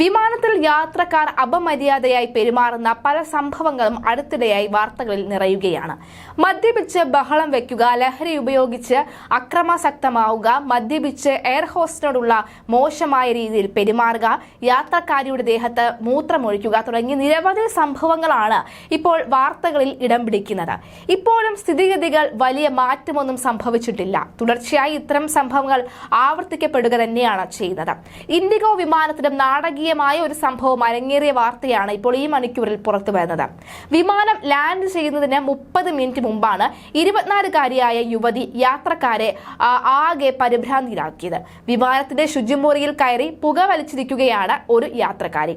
വിമാനത്തിൽ യാത്രക്കാർ അപമര്യാദയായി പെരുമാറുന്ന പല സംഭവങ്ങളും അടുത്തിടെയായി വാർത്തകളിൽ നിറയുകയാണ്. മദ്യപിച്ച് ബഹളം വെക്കുക ലഹരി ഉപയോഗിച്ച് അക്രമാസക്തമാവുക മദ്യപിച്ച് എയർ ഹോസ്റ്റിനോടുള്ള മോശമായ രീതിയിൽ പെരുമാറുക യാത്രക്കാരിയുടെ ദേഹത്ത് മൂത്രമൊഴിക്കുക തുടങ്ങി നിരവധി സംഭവങ്ങളാണ് ഇപ്പോൾ വാർത്തകളിൽ ഇടം പിടിക്കുന്നത്. ഇപ്പോഴും സ്ഥിതിഗതികൾ വലിയ മാറ്റമൊന്നും സംഭവിച്ചിട്ടില്ല. തുടർച്ചയായി ഇത്തരം സംഭവങ്ങൾ ആവർത്തിക്കപ്പെടുക തന്നെയാണ് ചെയ്യുന്നത്. ഇൻഡിഗോ വിമാനത്തിലും നാടകീയമായ ഒരു സംഭവം അരങ്ങേറിയ വാർത്തയാണ് ഇപ്പോൾ ഈ മണിക്കൂറിൽ പുറത്തു വരുന്നത്. വിമാനം ലാൻഡ് ചെയ്യുന്നതിന് മുപ്പത് മിനിറ്റ് മുമ്പാണ് ഇരുപത്തിനാലുകാരിയായ യുവതി യാത്രക്കാരെ ആകെ പരിഭ്രാന്തിയിലാക്കിയത്. വിമാനത്തിന്റെ ശുചിമുറിയിൽ കയറി പുക വലിച്ചിരിക്കുകയാണ് ഒരു യാത്രക്കാരി.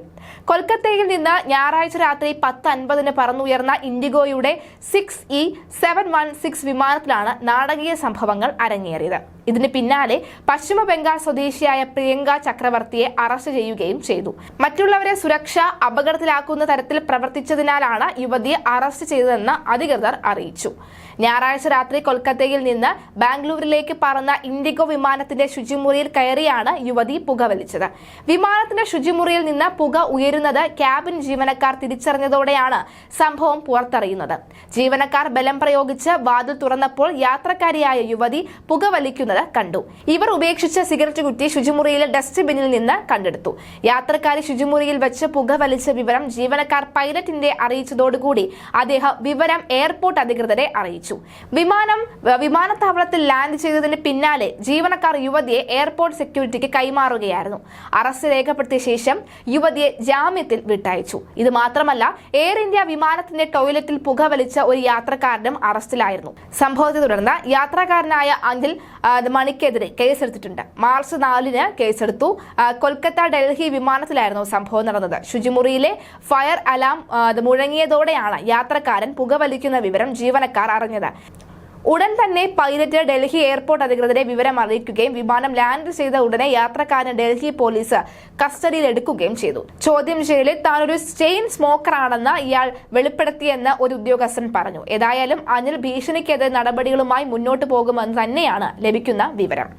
കൊൽക്കത്തയിൽ നിന്ന് ഞായറാഴ്ച രാത്രി പത്ത് അൻപതിന് പറന്നുയർന്ന ഇൻഡിഗോയുടെ six E seven one six വിമാനത്തിലാണ് നാടകീയ സംഭവങ്ങൾ അരങ്ങേറിയത്. ഇതിന് പിന്നാലെ പശ്ചിമ ബംഗാൾ സ്വദേശിയായ പ്രിയങ്ക ചക്രവർത്തിയെ അറസ്റ്റ് ചെയ്യുകയും ചെയ്തു. മറ്റുള്ളവരെ സുരക്ഷ അപകടത്തിലാക്കുന്ന തരത്തിൽ പ്രവർത്തിച്ചതിനാലാണ് യുവതിയെ അറസ്റ്റ് ചെയ്തതെന്ന് അധികൃതർ അറിയിച്ചു. ഞായറാഴ്ച രാത്രി കൊൽക്കത്തയിൽ നിന്ന് ബാംഗ്ലൂരിലേക്ക് പറന്ന ഇൻഡിഗോ വിമാനത്തിന്റെ ശുചിമുറിയിൽ കയറിയാണ് യുവതി പുകവലിച്ചത്. വിമാനത്തിന്റെ ശുചിമുറിയിൽ നിന്ന് പുക ഉയരുന്നത് ക്യാബിൻ ജീവനക്കാർ തിരിച്ചറിഞ്ഞതോടെയാണ് സംഭവം പുറത്തറിയുന്നത്. ജീവനക്കാർ ബലം പ്രയോഗിച്ച് വാതിൽ തുറന്നപ്പോൾ യാത്രക്കാരിയായ യുവതി പുകവലിക്കുന്നത് കണ്ടു. ഇവർ ഉപേക്ഷിച്ച സിഗരറ്റ് കുറ്റി ശുചിമുറിയിലെ ഡസ്റ്റ്ബിന്നിൽ നിന്ന് കണ്ടെടുത്തു. യാത്രക്കാരി ശുചിമുറിയിൽ വെച്ച് പുക വലിച്ച വിവരം ജീവനക്കാർ പൈലറ്റിന്റെ അറിയിച്ചതോടുകൂടി അദ്ദേഹം വിവരം എയർപോർട്ട് അധികൃതരെ അറിയിച്ചു. വിമാനം വിമാനത്താവളത്തിൽ ലാൻഡ് ചെയ്തതിന് പിന്നാലെ ജീവനക്കാർ യുവതിയെ എയർപോർട്ട് സെക്യൂരിറ്റിക്ക് കൈമാറുകയായിരുന്നു. അറസ്റ്റ് രേഖപ്പെടുത്തിയ ശേഷം യുവതിയെ ജാമ്യത്തിൽ വിട്ടയച്ചു. ഇത് മാത്രമല്ല എയർ ഇന്ത്യ വിമാനത്തിന്റെ ടോയ്ലറ്റിൽ പുക വലിച്ച ഒരു യാത്രക്കാരനും അറസ്റ്റിലായിരുന്നു. സംഭവത്തെ തുടർന്ന് യാത്രക്കാരനായ അനിൽ മണിക്കെതിരെ കേസെടുത്തിട്ടുണ്ട്. മാർച്ച് നാലിന് കേസെടുത്തു. കൊൽക്കത്ത ഡൽഹി വിമാനത്തിലായിരുന്നു സംഭവം നടന്നത്. ശുചിമുറിയിലെ ഫയർ അലാം മുഴങ്ങിയതോടെയാണ് യാത്രക്കാരൻ പുകവലിക്കുന്ന വിവരം ജീവനക്കാർ അറിഞ്ഞത്. ഉടൻ തന്നെ പൈലറ്റ് ഡൽഹി എയർപോർട്ട് അധികൃതരെ വിവരം അറിയിക്കുകയും വിമാനം ലാൻഡ് ചെയ്ത ഉടനെ യാത്രക്കാരനെ ഡൽഹി പോലീസ് കസ്റ്റഡിയിൽ എടുക്കുകയും ചെയ്തു. ചോദ്യം ചെയ്യലിൽ താൻ താനൊരു ചെയിൻ സ്മോക്കറാണെന്ന് ഇയാൾ വെളിപ്പെടുത്തിയെന്ന് ഒരു ഉദ്യോഗസ്ഥൻ പറഞ്ഞു. ഏതായാലും അനിൽ ഭീഷണിക്കെതിരെ നടപടികളുമായി മുന്നോട്ട് പോകുമെന്ന് തന്നെയാണ് ലഭിക്കുന്ന വിവരം.